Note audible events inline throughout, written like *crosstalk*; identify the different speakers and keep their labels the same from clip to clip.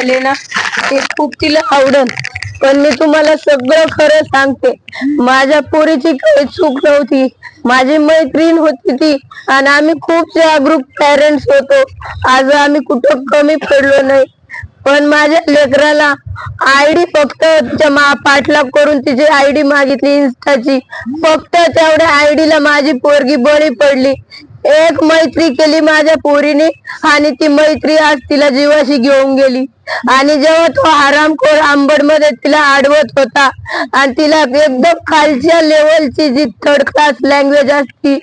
Speaker 1: झाले ना ते खूप तिला आवडन. पण मी तुम्हाला सगळं खरं सांगते. माझ्या पोरीची काही चूक नव्हती. माझी मैत्रीण होती ती. आणि आम्ही खूप जागरूक पॅरेंट्स होतो. आज आम्ही कुठं कमी पडलो नाही. पण माझ्या लेकराला आयडी फक्त तिच्या पाठलाग करून तिची आयडी मागितली इन्स्टाची फक्त तेवढ्या आयडीला माझी पोरगी बळी पडली. एक मैत्री केली माझ्या पोरीने आणि ती मैत्री आज तिला जीवाशी घेऊन गेली. आणि जेव्हा तो आरामखोर आंबडमध्ये तिला आडवत होता आणि तिला एकदम खालच्या लेवलची जी थर्ड क्लास लँग्वेज असती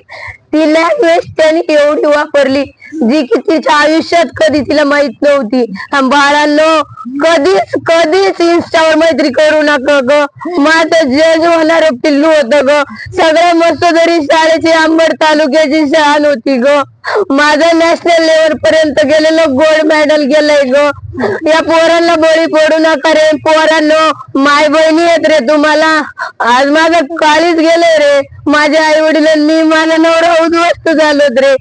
Speaker 1: ती लँग्वेज त्यांनी एवढी वापरली. जी की तिच्या आयुष्यात कधी तिला माहीत नव्हती. बाळांनो कधीच कधीच इंस्टावर मैत्री करू नका ग. माझं जज होणार पिल्लू होत ग. सगळ्या मस्तोदरी शाळेची अंबड तालुक्याची शान होती ग. माझं नॅशनल लेवल पर्यंत गेलेलं गोल्ड मेडल गेलंय ग. या पोरांना बळी पडू नका रे. पोरांनो माय बहिणी आहेत रे तुम्हाला. आज माझं काळीच गेलंय रे. माझ्या आई वडिलांनी माझा नवरा उद्ध्वस्त झालोत रे.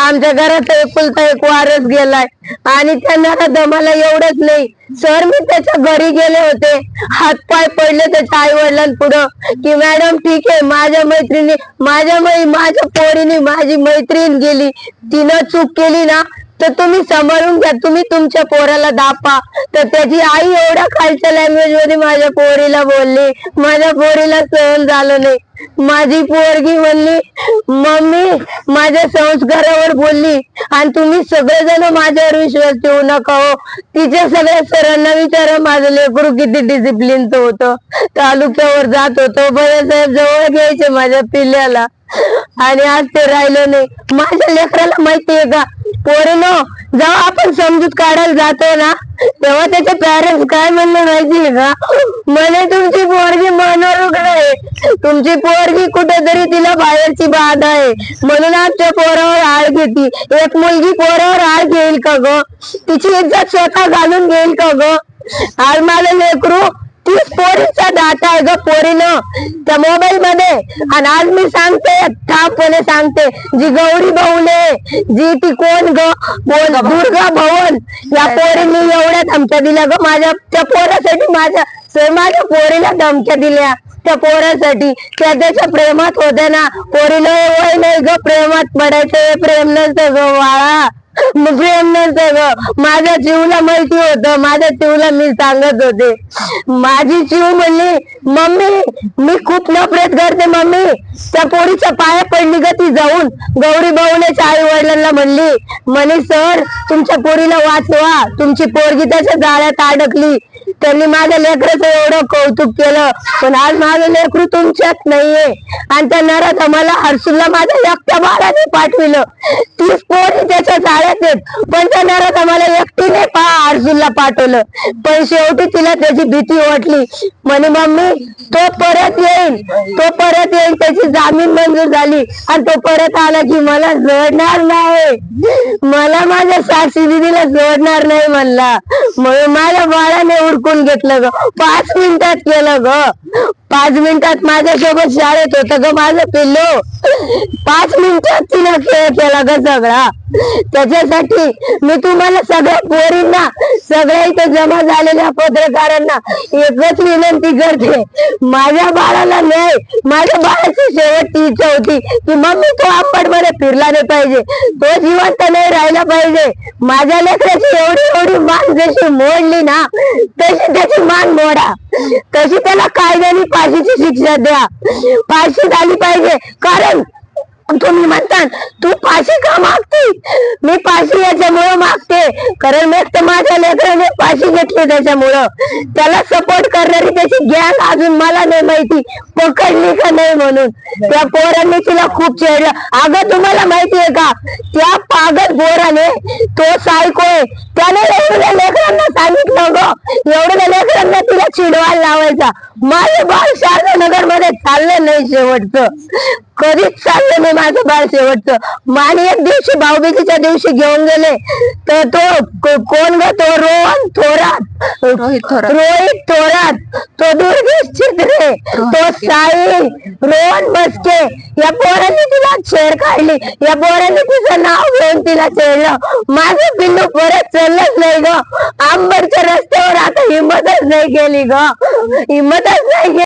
Speaker 1: आमच्या घरात एकुलता एक वारस गेलाय. आणि त्यांना दमाला एवढंच नाही. सर मी त्याच्या घरी गेले होते. हात पाय पडले त्याच्या आई वडिलांपुढं की मॅडम ठीक आहे. माझ्या मैत्रिणी माझ्या मै माझ्या पोरीने माझी मैत्रीण गेली. तिनं चूक केली ना तर तुम्ही सांभाळून घ्या. तुम्ही तुमच्या पोराला दापा. तर त्याची आई एवढ्या खालच्या लँग्वेजमध्ये माझ्या पोरीला बोलली. माझ्या पोरीला सहन झालं नाही. माझी पोरगी म्हणली मम्मी माझ्या संस्कारावर बोलली आणि तुम्ही सगळेजण माझ्यावर विश्वास ठेवू नका हो. तिच्या सगळ्या सरांना विचारा माझं लेकरू किती डिसिप्लिनचं होतं. तालुक्यावर जात होतं. साहेब जवळ घ्यायचे माझ्या पिल्ल्याला. आणि आज ते राहिलं नाही. माझ्या लेकराला माहितीये का? पोरीनो जेव्हा आपण समजूत काढायला जातो ना तेव्हा त्याचे पॅरेंट्स काय म्हणले माहितीये का? म्हणे तुमची पोरगी मनोरुग्ण आहे. तुमची पोरगी कुठेतरी तिला बाहेरची बाधा आहे. म्हणून आमच्या पोरावर आळ घेती. एक मुलगी पोरावर आळ घेईल का ग? तिची इज्जत स्वतः घालून घेईल का ग? आज माझं लेकरू तीच पोरीचा डाटा आहे ग पोरीनं. त्या मोबाईल मध्ये आणि आज मी सांगते ठामपणे सांगते. जी गौरी भाऊले जी ती कोण ग? बोल दुर्गा भवन या पोरींनी एवढ्या धमक्या दिल्या ग. माझ्या त्या पोरासाठी माझ्या माझ्या पोरीला धमक्या दिल्या. त्या पोरासाठी. त्या त्याच्या प्रेमात होत्या ना. पोरीला वय नाही ग प्रेमात पडायचं प्रेम नसतं ग वाळा *laughs* प्रेम नसतं ग. माझ्या जीवला माहिती होतं. माझ्या जीवला मी सांगत होते. माझी जीव म्हणली मम्मी मी खूप नफरत करते मम्मी. त्या पोरीच्या पाया पडली ग ती जाऊन. गौरी भाऊनेच्या आई वडिलांना म्हणली म्हणे सर तुमच्या पोरीला वाचवा तुमची पोरगी त्याच्या जाळ्यात अडकली. त्यांनी माझ्या लेकराचं एवढं कौतुक केलं. पण आज माझं लेकरू तुमच्यात नाहीये. आणि त्या नरात आम्हाला हर्सूलला माझ्या एकट्या बाळाने पाठविलं. तीच पोरी त्याच्या जाळ्यात येत. पण त्या नरात आम्हाला एकटीने पहा हर्सूलला पाठवलं. पण शेवटी तिला त्याची भीती वाटली. म्हणे मम्मी तो परत येईल तो परत येईल त्याची जामीन मंजूर झाली. आणि तो परत आला की मला जोडणार नाही. मला माझ्या साक्षी दिदीला जोडणार नाही म्हणला. म्हणून माझ्या बाळाने उडकून घेतलं ग. पाच मिनिटात केलं ग. पाच मिनिटात माझ्यासोबत शाळेत होत ग माझं पिल्लू. पाच मिनिटात तिनं खेळ केला ग सगळा. त्याच्यासाठी मी तुम्हाला सगळ्या पोरींना सगळ्या इथं जमा झालेल्या पत्रकारांना एकच विनंती करते. माझ्या बाळाला नाही माझ्या बाळाची शेवटची इच्छा होती की मम्मी तो आंबटमध्ये फिरला नाही पाहिजे. तो जिवंत नाही राहिला पाहिजे. माझ्या लेकराची एवढी एवढी मान जशी मोडली ना तशी त्याची मान मोडा. तशी त्याला कायद्याने फाशीची शिक्षा द्या. फाशी झाली पाहिजे. कारण तुम्ही म्हणता तू पाशी का मागते मी पाशी याच्यामुळं मागते. कारण मी तर माझ्या लेकराने पाशी घेतली त्याच्यामुळं. त्याला सपोर्ट करणारी त्याची गॅंग अजून मला नाही माहिती. पकडली का नाही म्हणून. त्या पोरांनी तिला खूप चेडलं. अगं तुम्हाला माहितीये का? त्या पागल पोराने तो सायको आहे. त्याने एवढ्या लेकरांना सांगितलं ग एवढं चिडवायला लावायचा. माझं बाळ शारदानगरमध्ये चाललं नाही शेवटचं. कधीच चाललं नाही माझं बाळ शेवटचं. माने एक दिवशी भाऊबीजीच्या दिवशी घेऊन गेले. तर तो कोण ग तो? रोहन थोरात.
Speaker 2: रोहित थोरात.
Speaker 1: रोहित थोरात. तो दुर्गेश चित्रे तो साई रोहन मस्के या पोरांनी तिला छेड काढली. या पोरांनी तिचं नाव घेऊन तिला छेडलं. माझं पिल्लू परत चाललंच नाही ग. आंबडच्या हिंमतच नाही केली ग. हिंमतच नाही केली